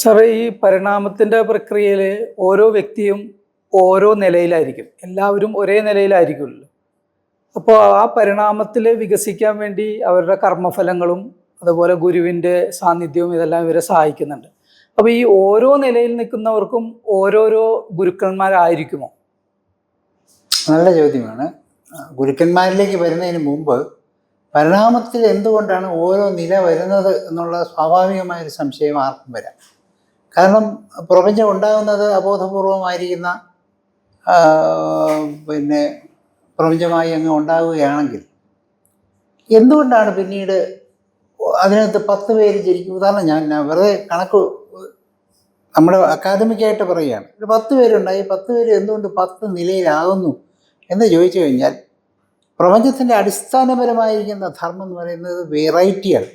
സാറേ ഈ പരിണാമത്തിന്റെ പ്രക്രിയയിൽ ഓരോ വ്യക്തിയും ഓരോ നിലയിലായിരിക്കും. എല്ലാവരും ഒരേ നിലയിലായിരിക്കുമല്ലോ. അപ്പോൾ ആ പരിണാമത്തിൽ വികസിക്കാൻ വേണ്ടി അവരുടെ കർമ്മഫലങ്ങളും അതുപോലെ ഗുരുവിന്റെ സാന്നിധ്യവും ഇതെല്ലാം ഇവരെ സഹായിക്കുന്നുണ്ട്. അപ്പോൾ ഈ ഓരോ നിലയിൽ നിൽക്കുന്നവർക്കും ഓരോരോ ഗുരുക്കന്മാരായിരിക്കുമോ? നല്ല ചോദ്യമാണ്. ഗുരുക്കന്മാരിലേക്ക് വരുന്നതിന് മുമ്പ് പരിണാമത്തിൽ എന്തുകൊണ്ടാണ് ഓരോ നില വരുന്നത് എന്നുള്ള സ്വാഭാവികമായൊരു സംശയം ആർക്കും വരാം. കാരണം പ്രപഞ്ചം ഉണ്ടാകുന്നത് അബോധപൂർവമായിരിക്കുന്ന പിന്നെ പ്രപഞ്ചമായി അങ്ങ് ഉണ്ടാവുകയാണെങ്കിൽ എന്തുകൊണ്ടാണ് പിന്നീട് അതിനകത്ത് പത്ത് പേര് ജനിക്കും? ഉദാഹരണം ഞാൻ വെറുതെ കണക്ക് നമ്മുടെ അക്കാദമിക്കായിട്ട് പറയുകയാണ്. ഒരു പത്ത് പേരുണ്ടായി പത്ത് പേര് എന്തുകൊണ്ട് പത്ത് നിലയിലാകുന്നു എന്ന് ചോദിച്ചു കഴിഞ്ഞാൽ പ്രപഞ്ചത്തിന്റെ അടിസ്ഥാനപരമായിരിക്കുന്ന ധർമ്മം എന്ന് പറയുന്നത് വെറൈറ്റിയാണ്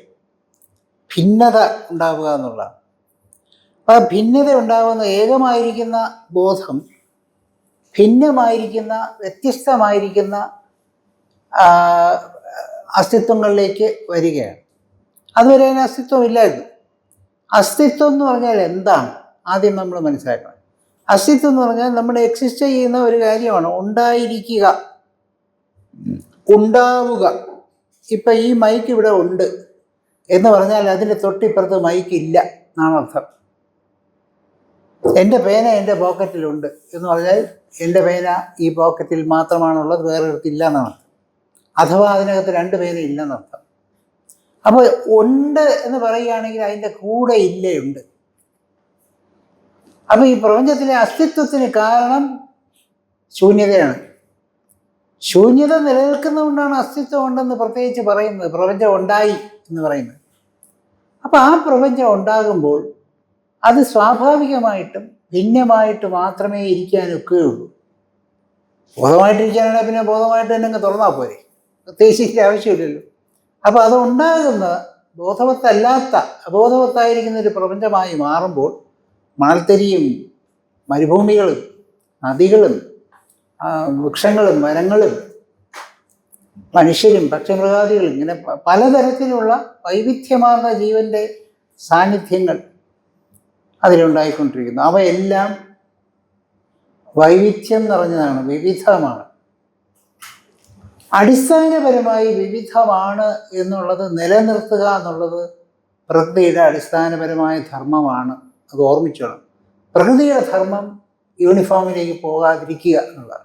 ഭിന്നത ഉണ്ടാവുക എന്നുള്ളതാണ്. ആ ഭിന്നത ഉണ്ടാകുന്ന ഏകമായിരിക്കുന്ന ബോധം ഭിന്നമായിരിക്കുന്ന വ്യത്യസ്തമായിരിക്കുന്ന അസ്തിത്വങ്ങളിലേക്ക് വരികയാണ്. അതുവരെ അതിന് അസ്തിത്വം ഇല്ലായിരുന്നു. അസ്തിത്വം എന്ന് പറഞ്ഞാൽ എന്താണ്? ആദ്യം നമ്മൾ മനസ്സിലാക്കണം. അസ്തിത്വം എന്ന് പറഞ്ഞാൽ നമ്മൾ എക്സിസ്റ്റ് ചെയ്യുന്ന ഒരു കാര്യമാണ് ഉണ്ടായിരിക്കുക. ഉണ്ടാവുക. ഇപ്പൊ ഈ മൈക്ക് ഇവിടെ ഉണ്ട് എന്ന് പറഞ്ഞാൽ അതിന്റെ തൊട്ടിപ്പുറത്ത് മൈക്ക് ഇല്ല എന്നാണ് അർത്ഥം. എന്റെ പേന എന്റെ പോക്കറ്റിലുണ്ട് എന്ന് പറഞ്ഞാൽ എന്റെ പേന ഈ പോക്കറ്റിൽ മാത്രമാണുള്ളത് വേറെ ഇല്ല എന്നാണ് അഥവാ അതിനകത്ത് രണ്ട് പേന ഇല്ലെന്നർത്ഥം അപ്പോൾ ഉണ്ട് എന്ന് പറയുകയാണെങ്കിൽ അതിന്റെ കൂടെ ഇല്ലേ ഉണ്ട്. അപ്പോൾ ഈ പ്രപഞ്ചത്തിലെ അസ്തിത്വത്തിന് കാരണം ശൂന്യതയാണ്. ശൂന്യത നിലനിൽക്കുന്നതുകൊണ്ടാണ് അസ്തിത്വം ഉണ്ടെന്ന് പ്രത്യേകിച്ച് പറയുന്നത്. പ്രപഞ്ചം ഉണ്ടായി എന്ന് പറയുന്നത്. അപ്പോൾ ആ പ്രപഞ്ചം ഉണ്ടാകുമ്പോൾ അത് സ്വാഭാവികമായിട്ടും ഭിന്നമായിട്ട് മാത്രമേ ഇരിക്കാനൊക്കെയുള്ളൂ ബോധമായിട്ടിരിക്കാനാണെങ്കിൽ പിന്നെ ബോധമായിട്ട് തന്നെ അങ്ങ് തുറന്നാൽ പോരെ? പ്രത്യേകിച്ച് ആവശ്യമില്ലല്ലോ. അപ്പോൾ അത് ഉണ്ടാകുന്ന ബോധവത്തല്ലാത്ത അബോധവത്തായിരിക്കുന്ന ഒരു പ്രപഞ്ചമായി മാറുമ്പോൾ മണൽത്തരിയും മരുഭൂമികളും നദികളും വൃക്ഷങ്ങളും മരങ്ങളും മനുഷ്യരും പക്ഷിമൃഗാദികളും ഇങ്ങനെ പലതരത്തിലുള്ള വൈവിധ്യമാർന്ന ജീവന്റെ സാന്നിധ്യങ്ങൾ അതിലുണ്ടായിക്കൊണ്ടിരിക്കുന്നു. അവയെല്ലാം വൈവിധ്യം നിറഞ്ഞതാണ് വിവിധമാണ്. അടിസ്ഥാനപരമായി വിവിധമാണ് എന്നുള്ളത് നിലനിർത്തുക എന്നുള്ളത് പ്രകൃതിയുടെ അടിസ്ഥാനപരമായ ധർമ്മമാണ്. അത് ഓർമ്മിച്ചോണം. പ്രകൃതിയുടെ ധർമ്മം യൂണിഫോമിലേക്ക് പോകാതിരിക്കുക എന്നുള്ളതാണ്.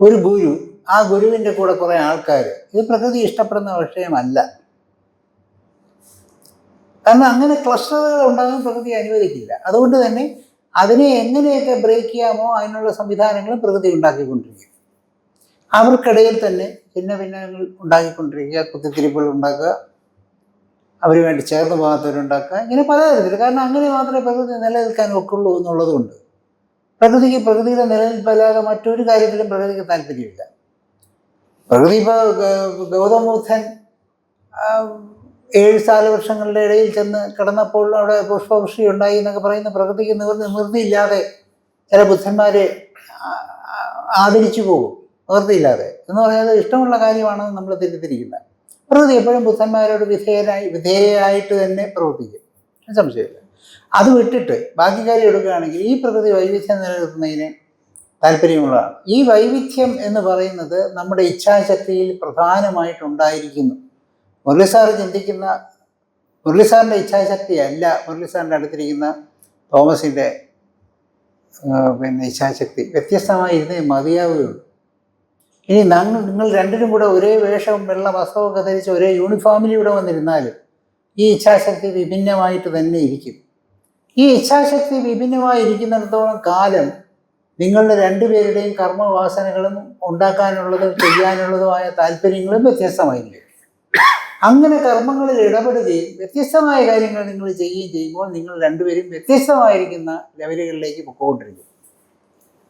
ഒരു ഗുരു ആ ഗുരുവിന്റെ കൂടെ കുറേ ആൾക്കാർ ഇത് പ്രകൃതി ഇഷ്ടപ്പെടുന്ന വിഷയമല്ല. കാരണം അങ്ങനെ ക്ലസ്റ്ററുകൾ ഉണ്ടാകാൻ പ്രകൃതി അനുവദിക്കില്ല. അതുകൊണ്ട് തന്നെ അതിനെ എങ്ങനെയൊക്കെ ബ്രേക്ക് ചെയ്യാമോ അതിനുള്ള സംവിധാനങ്ങളും പ്രകൃതി ഉണ്ടാക്കിക്കൊണ്ടിരിക്കും. അവർക്കിടയിൽ തന്നെ ഭിന്ന ഭിന്നങ്ങൾ ഉണ്ടാക്കിക്കൊണ്ടിരിക്കുക കുത്തിത്തിരിപ്പുകൾ ഉണ്ടാക്കുക അവർ വേണ്ടി ചേർന്ന് പോകാത്തവരുണ്ടാക്കുക ഇങ്ങനെ പലതരത്തിൽ കാരണം അങ്ങനെ മാത്രമേ പ്രകൃതി നിലനിൽക്കാൻ ഒക്കുള്ളൂ എന്നുള്ളതുകൊണ്ട്. പ്രകൃതിക്ക് പ്രകൃതിയുടെ നിലനിൽപ്പല്ലാതെ മറ്റൊരു കാര്യത്തിലും പ്രകൃതിക്ക് താല്പര്യമില്ല. പ്രകൃതി ഇപ്പോൾ ഗൗതമബുദ്ധൻ ഏഴ് സാലവൃക്ഷങ്ങളുടെ ഇടയിൽ ചെന്ന് കിടന്നപ്പോൾ അവിടെ പുഷ്പവൃഷ്ടി ഉണ്ടായി എന്നൊക്കെ പറയുന്ന പ്രകൃതിക്ക് നിവൃത്തി നിവൃത്തിയില്ലാതെ ചില ബുദ്ധന്മാരെ ആദരിച്ചു പോകും. നിവൃത്തിയില്ലാതെ. എന്ന് പറയുന്നത് ഇഷ്ടമുള്ള കാര്യമാണെന്ന് നമ്മൾ തിരിത്തിരിക്കുന്നത്. പ്രകൃതി എപ്പോഴും ബുദ്ധന്മാരോട് വിധേയനായി വിധേയായിട്ട് തന്നെ പ്രവർത്തിക്കും. സംശയമില്ല അത് വിട്ടിട്ട് ബാക്കി കാര്യം എടുക്കുകയാണെങ്കിൽ ഈ പ്രകൃതി വൈവിധ്യം നിലനിർത്തുന്നതിന് താല്പര്യമുള്ളതാണ്. ഈ വൈവിധ്യം എന്ന് പറയുന്നത് നമ്മുടെ ഇച്ഛാശക്തിയിൽ പ്രധാനമായിട്ടുണ്ടായിരിക്കുന്നു മുരളി സാറ് ചിന്തിക്കുന്ന മുരളി സാറിന്റെ ഇച്ഛാശക്തി അല്ല മുരളി സാറിന്റെ അടുത്തിരിക്കുന്ന തോമസിന്റെ പിന്നെ ഇച്ഛാശക്തി. വ്യത്യസ്തമായിരുന്നേ മതിയാവുകയുള്ളൂ. ഇനി ഞങ്ങൾ നിങ്ങൾ രണ്ടിനും കൂടെ ഒരേ വേഷവും വെള്ള വസ്ത്രമൊക്കെ ധരിച്ച് ഒരേ യൂണിഫോമിലൂടെ ഇവിടെ വന്നിരുന്നാലും ഈ ഇച്ഛാശക്തി വിഭിന്നമായിട്ട് തന്നെ ഇരിക്കും. ഈ ഇച്ഛാശക്തി വിഭിന്നമായിരിക്കുന്നിടത്തോളം കാലം നിങ്ങളുടെ രണ്ടുപേരുടെയും കർമ്മവാസനകളും ഉണ്ടാക്കാനുള്ളതും ചെയ്യാനുള്ളതുമായ താല്പര്യങ്ങളും വ്യത്യസ്തമായിരിക്കും അങ്ങനെ കർമ്മങ്ങളിൽ ഇടപെടുകയും വ്യത്യസ്തമായ കാര്യങ്ങൾ നിങ്ങൾ ചെയ്യുകയും ചെയ്യുമ്പോൾ നിങ്ങൾ രണ്ടുപേരും വ്യത്യസ്തമായിരിക്കുന്ന ലെവലുകളിലേക്ക് പൊക്കോണ്ടിരിക്കും.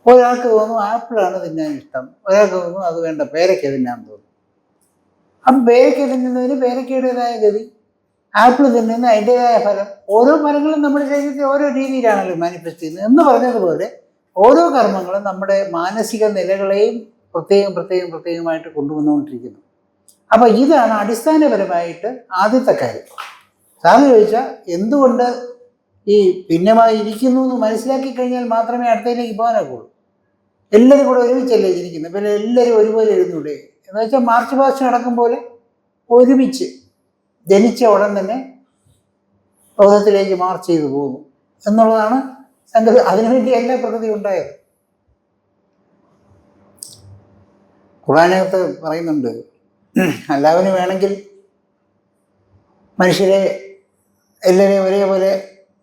ഒരാൾക്ക് തോന്നും ആപ്പിളാണ് തിന്നാൻ ഇഷ്ടം. ഒരാൾക്ക് തോന്നും അത് വേണ്ട പേരയ്ക്ക തിന്നാൻ തോന്നും. അപ്പം പേരയ്ക്ക തിന്നുന്നതിന് പേരയ്ക്കയുടേതായ ഗതി. ആപ്പിൾ തിന്നുന്ന അതിന്റെതായ ഫലം. ഓരോ ഫലങ്ങളും നമ്മുടെ ശരീരത്തിൽ ഓരോ രീതിയിലാണല്ലോ മാനിഫെസ്റ്റ് ചെയ്യുന്നത്. എന്ന് പറഞ്ഞതുപോലെ ഓരോ കർമ്മങ്ങളും നമ്മുടെ മാനസിക നിലകളെയും പ്രത്യേകം പ്രത്യേകം പ്രത്യേകമായിട്ട് കൊണ്ടുവന്നുകൊണ്ടിരിക്കുന്നു. അപ്പോൾ ഇതാണ് അടിസ്ഥാനപരമായിട്ട് ആദ്യത്തെ കാര്യം. സാറിന് ചോദിച്ചാൽ എന്തുകൊണ്ട് ഈ ഭിന്നമായി ഇരിക്കുന്നു എന്ന് മനസ്സിലാക്കി കഴിഞ്ഞാൽ മാത്രമേ അടുത്തതിലേക്ക് പോകാനാകുള്ളൂ എല്ലാവരും കൂടെ ഒരുമിച്ചല്ലേ ഇരിക്കുന്നത് പിന്നെ എല്ലാവരും ഒരുപോലെ ഇരുന്നൂടെ? എന്ന് വെച്ചാൽ മാർച്ച് പാസ്റ്റ് നടക്കും പോലെ ഒരുമിച്ച് ജനിച്ച ഉടൻ തന്നെ ബോധത്തിലേക്ക് മാർച്ച് ചെയ്തു പോകുന്നു. എന്നുള്ളതാണ് സംഗതി. അതിനുവേണ്ടി എല്ലാ പ്രകൃതി ഉണ്ടായത്. ഖുറാനകത്ത് പറയുന്നുണ്ട് അല്ലാവിന് വേണമെങ്കിൽ മനുഷ്യരെ എല്ലാവരെയും ഒരേപോലെ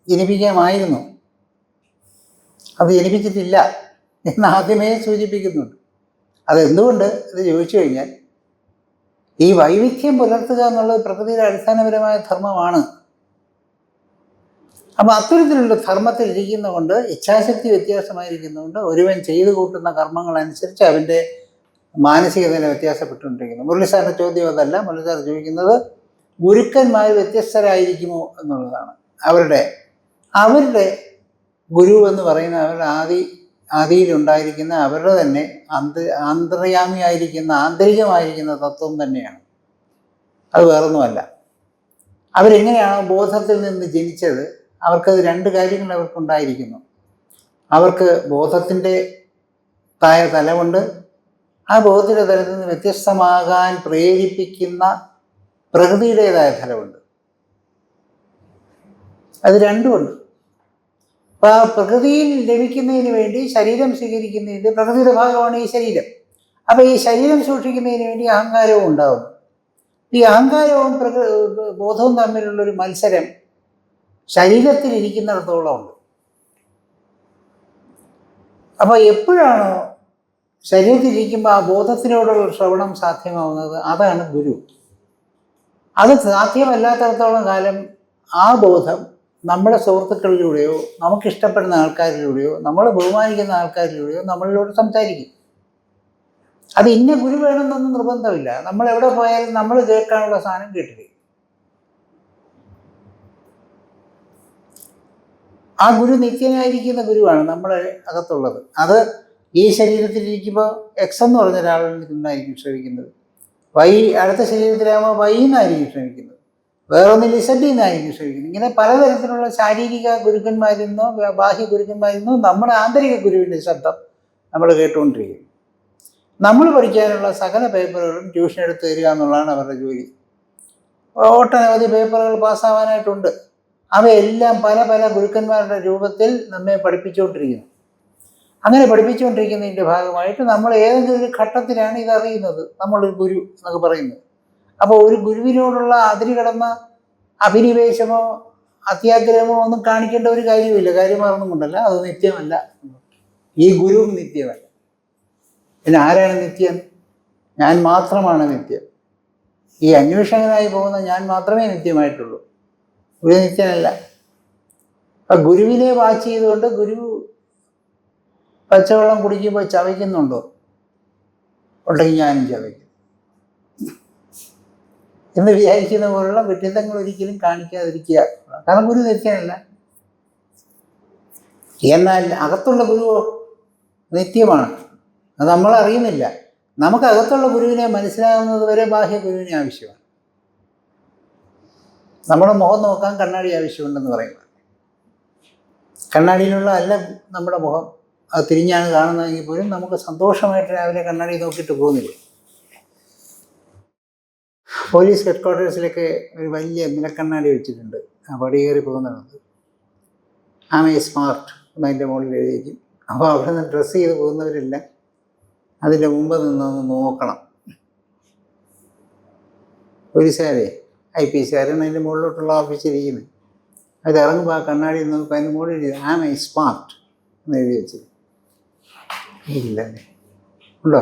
ജനിപ്പിക്കാമായിരുന്നു. അത് ജനിപ്പിച്ചിട്ടില്ല എന്ന് ആദ്യമേ സൂചിപ്പിക്കുന്നുണ്ട്. അതെന്തുകൊണ്ട്? ഇത് ചോദിച്ചു കഴിഞ്ഞാൽ ഈ വൈവിധ്യം പുലർത്തുക എന്നുള്ളത് പ്രകൃതിയുടെ അടിസ്ഥാനപരമായ ധർമ്മമാണ്. അപ്പം അത്തരത്തിലുള്ള ധർമ്മത്തിൽ ഇരിക്കുന്നതുകൊണ്ട് ഇച്ഛാശക്തി വ്യത്യാസമായിരിക്കുന്നതുകൊണ്ട് ഒരുവൻ ചെയ്തു കൂട്ടുന്ന കർമ്മങ്ങൾ അനുസരിച്ച് അവന്റെ മാനസിക നില വ്യത്യാസപ്പെട്ടുകൊണ്ടിരിക്കുന്നു. മുരളി സാറിന്റെ ചോദ്യം അതല്ല. മുരളി സാർ ചോദിക്കുന്നത് ഗുരുക്കന്മാർ വ്യത്യസ്തരായിരിക്കുമോ എന്നുള്ളതാണ്. അവരുടെ അവരുടെ ഗുരു എന്ന് പറയുന്ന അവരുടെ ആദി ആദിയിലുണ്ടായിരിക്കുന്ന അവരുടെ തന്നെ അന്ത ആന്തര്യാമിയായിരിക്കുന്ന ആന്തരികമായിരിക്കുന്ന തത്വം തന്നെയാണ്. അത് വേറൊന്നുമല്ല. അവരെങ്ങനെയാണോ ബോധത്തിൽ നിന്ന് ജനിച്ചത്? അവർക്കത് രണ്ട് കാര്യങ്ങൾ അവർക്കുണ്ടായിരിക്കുന്നു. അവർക്ക് ബോധത്തിന്റെ തായ തലമുണ്ട്. ആ ബോധത്തിന്റെ തലത്തിൽ നിന്ന് വ്യത്യസ്തമാകാൻ പ്രേരിപ്പിക്കുന്ന പ്രകൃതിയുടേതായ ഫലമുണ്ട്. അത് രണ്ടുമുണ്ട്. അപ്പൊ ആ പ്രകൃതിയിൽ ലഭിക്കുന്നതിന് വേണ്ടി ശരീരം സ്വീകരിക്കുന്നതിന്റെ പ്രകൃതിയുടെ ഭാഗമാണ് ഈ ശരീരം. അപ്പൊ ഈ ശരീരം സൂക്ഷിക്കുന്നതിന് വേണ്ടി അഹങ്കാരവും ഉണ്ടാകും ഈ അഹങ്കാരവും പ്രകൃ ബോധവും തമ്മിലുള്ളൊരു മത്സരം ശരീരത്തിൽ ഇരിക്കുന്നിടത്തോളം ഉണ്ട്. അപ്പോൾ എപ്പോഴാണോ ശരീരത്തിൽ ഇരിക്കുമ്പോൾ ആ ബോധത്തിനോടുള്ള ശ്രവണം സാധ്യമാവുന്നത് അതാണ് ഗുരു. അത് സാധ്യമല്ലാത്തടത്തോളം കാലം ആ ബോധം നമ്മുടെ സുഹൃത്തുക്കളിലൂടെയോ നമുക്കിഷ്ടപ്പെടുന്ന ആൾക്കാരിലൂടെയോ നമ്മൾ ബഹുമാനിക്കുന്ന ആൾക്കാരിലൂടെയോ നമ്മളിലൂടെ സംസാരിക്കും. അത് ഇന്ന ഗുരു വേണമെന്നൊന്നും നിർബന്ധമില്ല. നമ്മൾ എവിടെ പോയാലും നമ്മൾ കേൾക്കാനുള്ള സാധനം കേട്ടില്ലേ ആ ഗുരു നിത്യനായിരിക്കുന്ന ഗുരുവാണ് നമ്മളെ അകത്തുള്ളത്. അത് ഈ ശരീരത്തിലിരിക്കുമ്പോൾ എക്സ് എന്ന് പറഞ്ഞ ഒരാളിൽ നിന്നായിരിക്കും ശ്രമിക്കുന്നത്. വൈ അടുത്ത ശരീരത്തിലാകുമ്പോൾ വൈ എന്നായിരിക്കും ശ്രമിക്കുന്നത്. വേറൊന്നിൽ ഇസഡിൽ നിന്നായിരിക്കും ശ്രമിക്കുന്നത്. ഇങ്ങനെ പലതരത്തിലുള്ള ശാരീരിക ഗുരുക്കന്മാരിൽ നിന്നോ ബാഹ്യ ഗുരുക്കന്മാരിൽ നിന്നോ നമ്മുടെ ആന്തരിക ഗുരുവിന്റെ ശബ്ദം നമ്മൾ കേട്ടുകൊണ്ടിരിക്കും നമ്മൾ പഠിക്കാനുള്ള സകല പേപ്പറുകളും ട്യൂഷൻ എടുത്ത് തരിക എന്നുള്ളതാണ് അവരുടെ ജോലി. ഒട്ടനവധി പേപ്പറുകൾ പാസ്സാവാനായിട്ടുണ്ട്. അവയെല്ലാം പല പല ഗുരുക്കന്മാരുടെ രൂപത്തിൽ നമ്മെ പഠിപ്പിച്ചുകൊണ്ടിരിക്കുന്നു. അങ്ങനെ പഠിപ്പിച്ചുകൊണ്ടിരിക്കുന്നതിന്റെ ഭാഗമായിട്ട് നമ്മൾ ഏതെങ്കിലും ഒരു ഘട്ടത്തിലാണ് ഇത് അറിയുന്നത്. നമ്മളൊരു ഗുരു എന്നൊക്കെ പറയുന്നത്. അപ്പോൾ ഒരു ഗുരുവിനോടുള്ള അതിര് കടന്ന അഭിനിവേശമോ അത്യാഗ്രഹമോ ഒന്നും കാണിക്കേണ്ട ഒരു കാര്യമില്ല കാര്യം കൊണ്ടല്ല. അത് നിത്യമല്ല. ഈ ഗുരുവും നിത്യമല്ല. പിന്നെ ആരാണ് നിത്യം? ഞാൻ മാത്രമാണ് നിത്യം. ഈ അന്വേഷകനായി പോകുന്ന ഞാൻ മാത്രമേ നിത്യമായിട്ടുള്ളൂ. ഗുരു നിത്യനല്ല അപ്പം ഗുരുവിനെ വാച്ച് ചെയ്തുകൊണ്ട് ഗുരു പച്ചവെള്ളം കുടിക്കുമ്പോൾ ചവയ്ക്കുന്നുണ്ടോ? ഉണ്ടെങ്കിൽ ഞാനും ചവയ്ക്കും. എന്ന് വിചാരിക്കുന്ന പോലുള്ള വ്യക്തിത്വങ്ങൾ ഒരിക്കലും കാണിക്കാതിരിക്കുക. കാരണം ഗുരു നിത്യമല്ല എന്നാൽ അകത്തുള്ള ഗുരു നിത്യമാണ്. അത് നമ്മൾ അറിയുന്നില്ല. നമുക്ക് അകത്തുള്ള ഗുരുവിനെ മനസ്സിലാകുന്നത് വരെ ബാഹ്യ ഗുരുവിനെ ആവശ്യമാണ്. നമ്മുടെ മുഖം നോക്കാൻ കണ്ണാടി ആവശ്യമുണ്ടെന്ന് പറയുന്നത്. കണ്ണാടിയിലുള്ള അല്ല നമ്മുടെ മുഖം. അത് തിരിഞ്ഞാണ് കാണുന്നതെങ്കിൽ പോലും നമുക്ക് സന്തോഷമായിട്ട് രാവിലെ കണ്ണാടി നോക്കിയിട്ട് പോകുന്നില്ല. പോലീസ് ഹെഡ് ക്വാർട്ടേഴ്സിലൊക്കെ ഒരു വലിയ നിലക്കണ്ണാടി വെച്ചിട്ടുണ്ട്. ആ പടി കയറി പോകുന്നിടത്ത്. ആമ സ്മാർട്ട് എന്നതിന്റെ മുകളിൽ എഴുതിയിരിക്കും. അപ്പോൾ അവിടെ നിന്ന് ഡ്രസ്സ് ചെയ്ത് പോകുന്നവരെല്ലാം അതിന്റെ മുമ്പ് നിന്നൊന്ന് നോക്കണം. പോലീസുകാരെ ഐ പി എസ്കാരൻ അതിന്റെ മുകളിലോട്ടുള്ള ഓഫീസിരിക്കുന്നത് അത് ഇറങ്ങുമ്പോൾ ആ കണ്ണാടി നോക്കുമ്പോൾ അതിന്റെ മുകളിൽ എഴുതി ആം ഐ സ്മാർട്ട് എന്ന് എഴുതി വെച്ചത് ഇല്ലല്ലേ ഉണ്ടോ?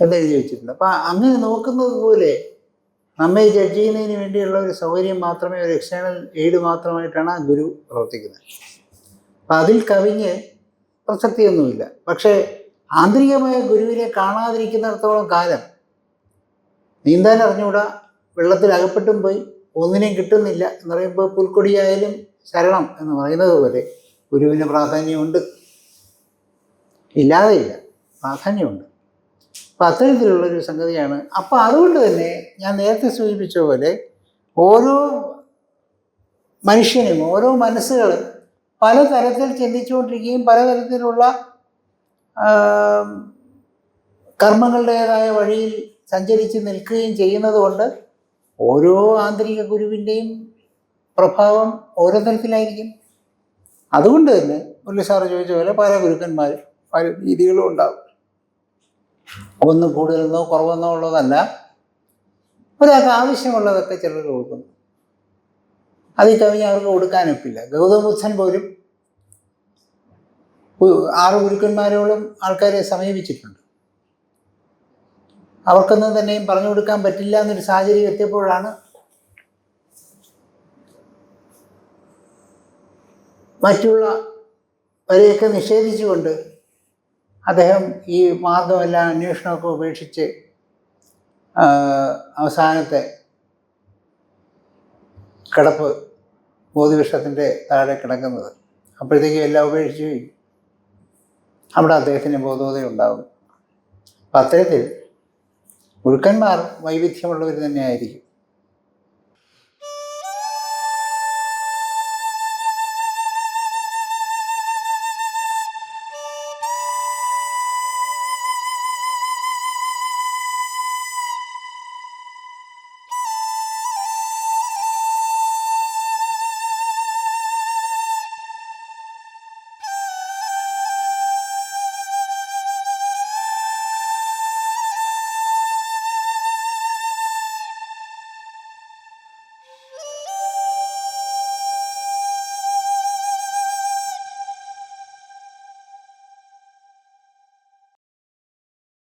എന്നെഴുതി വെച്ചിട്ടുണ്ട് അപ്പം അങ്ങനെ നോക്കുന്നത് പോലെ നമ്മെ ജഡ്ജ് ചെയ്യുന്നതിന് വേണ്ടിയുള്ള ഒരു സൗകര്യം മാത്രമേ ഒരു എക്സ്റ്റേണൽ എയ്ഡ് മാത്രമായിട്ടാണ് ഗുരു പ്രവർത്തിക്കുന്നത്. അപ്പം അതിൽ കവിഞ്ഞ് പ്രസക്തിയൊന്നുമില്ല. പക്ഷേ ആന്തരികമായ ഗുരുവിനെ കാണാതിരിക്കുന്നിടത്തോളം കാലം നീന്താൻ അറിഞ്ഞുകൂടാ വെള്ളത്തിൽ അകപ്പെട്ടും പോയി ഒന്നിനെയും കിട്ടുന്നില്ല എന്ന് പറയുമ്പോൾ പുൽക്കൊടിയായാലും ശരണം എന്ന് പറയുന്നത് പോലെ ഗുരുവിന് പ്രാധാന്യമുണ്ട്. ഇല്ലാതെയില്ല പ്രാധാന്യമുണ്ട്. അപ്പം അത്തരത്തിലുള്ളൊരു സംഗതിയാണ്. അപ്പോൾ അതുകൊണ്ട് തന്നെ ഞാൻ നേരത്തെ സൂചിപ്പിച്ച പോലെ ഓരോ മനുഷ്യനും ഓരോ മനസ്സുകളും പലതരത്തിൽ ചിന്തിച്ചുകൊണ്ടിരിക്കുകയും പലതരത്തിലുള്ള കർമ്മങ്ങളുടേതായ വഴിയിൽ സഞ്ചരിച്ച് നിൽക്കുകയും ചെയ്യുന്നത് കൊണ്ട് ഓരോ ആന്തരിക ഗുരുവിന്റെയും പ്രഭാവം ഓരോ തരത്തിലായിരിക്കും. അതുകൊണ്ട് തന്നെ മുരളി സാറ് ചോദിച്ച പോലെ പല ഗുരുക്കന്മാരും പല രീതികളും ഉണ്ടാകും. ഒന്ന് കൂടുതലെന്നോ കുറവെന്നോ ഉള്ളതല്ല. ഒരാൾക്ക് ആവശ്യമുള്ളതൊക്കെ ചിലർ കൊടുക്കുന്നു. അതിൽ കവിഞ്ഞ് അവർക്ക് കൊടുക്കാനൊക്കില്ല. ഗൗതമ ബുദ്ധൻ പോലും ആറ് ഗുരുക്കന്മാരോളം ആൾക്കാരെ സമീപിച്ചിട്ടുണ്ട്. അവർക്കൊന്നും തന്നെയും പറഞ്ഞു കൊടുക്കാൻ പറ്റില്ല എന്നൊരു സാഹചര്യം എത്തിയപ്പോഴാണ് മറ്റുള്ള വരെയൊക്കെ നിഷേധിച്ചുകൊണ്ട് അദ്ദേഹം ഈ മാർഗമെല്ലാം അന്വേഷണമൊക്കെ ഉപേക്ഷിച്ച് അവസാനത്തെ കിടപ്പ് ബോധിവൃക്ഷത്തിന്റെ താഴെ കിടക്കുന്നത്. അപ്പോഴത്തേക്കും എല്ലാം ഉപേക്ഷിച്ച്. അവിടെ അദ്ദേഹത്തിന് ബോധോദയം ഉണ്ടാകും അപ്പം അത്തരത്തിൽ ഗുരുക്കന്മാർ വൈവിധ്യമുള്ളവർ തന്നെയായിരിക്കും.